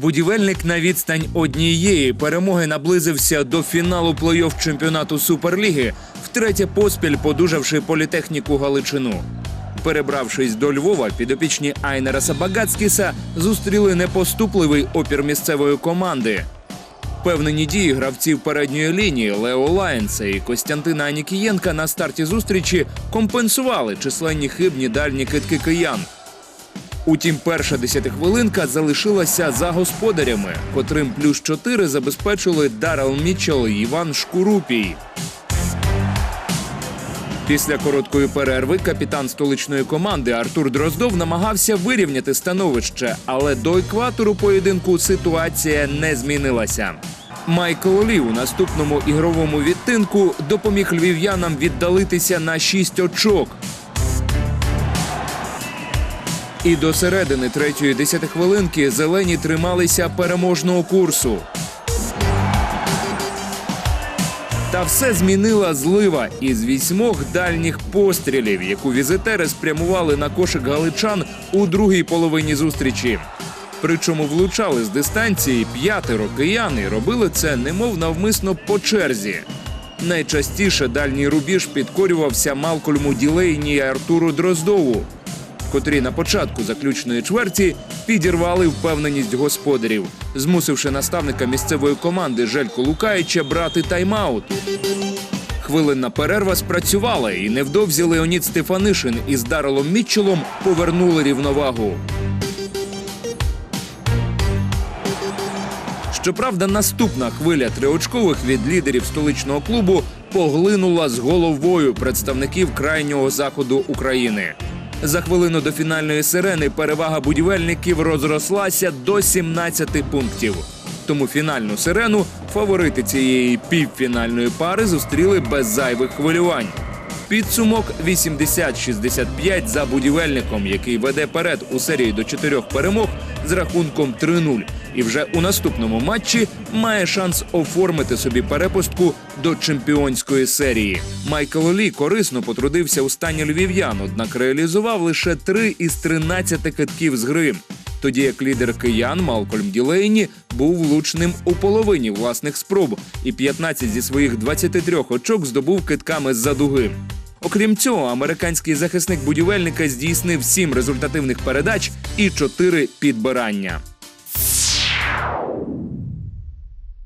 Будівельник на відстань однієї перемоги наблизився до фіналу плей-офф чемпіонату Суперліги, втретє поспіль подужавши політехніку Галичину. Перебравшись до Львова, підопічні Айнера Сабагацкіса зустріли непоступливий опір місцевої команди. Впевнені дії гравців передньої лінії Лео Лайнса і Костянтина Анікієнка на старті зустрічі компенсували численні хибні дальні китки киян. Утім, перша десятихвилинка залишилася за господарями, котрим плюс 4 забезпечили Даррел Мітчелл і Іван Шкурупій. Після короткої перерви капітан столичної команди Артур Дроздов намагався вирівняти становище, але до екватору поєдинку ситуація не змінилася. Майкл Лі у наступному ігровому відтинку допоміг львів'янам віддалитися на 6 очок. І до середини третьої десятихвилинки зелені трималися переможного курсу. Та все змінила злива із вісьмох дальніх пострілів, яку візитери спрямували на кошик галичан у другій половині зустрічі. Причому влучали з дистанції п'ятеро киян і робили це немов навмисно по черзі. Найчастіше дальній рубіж підкорювався Малкольму Ділейні Артуру Дроздову, котрі на початку заключної чверті підірвали впевненість господарів, змусивши наставника місцевої команди Желько Лукаєча брати тайм-аут. Хвилинна перерва спрацювала, і невдовзі Леонід Стефанишин із Дарелом Мітчелом повернули рівновагу. Щоправда, наступна хвиля триочкових від лідерів столичного клубу поглинула з головою представників крайнього заходу України. За хвилину до фінальної сирени перевага будівельників розрослася до 17 пунктів. Тому фінальну сирену фаворити цієї півфінальної пари зустріли без зайвих хвилювань. Підсумок 80-65 за будівельником, який веде перед у серії до чотирьох перемог з рахунком 3-0. І вже у наступному матчі має шанс оформити собі перепустку до чемпіонської серії. Майкл Лі корисно потрудився у стані львів'ян, однак реалізував лише 3 із 13 китків з гри. Тоді як лідер киян Малкольм Ділейні був влучним у половині власних спроб і 15 зі своїх 23 очок здобув китками з-за дуги. Окрім цього, американський захисник будівельника здійснив 7 результативних передач і 4 підбирання. Wow.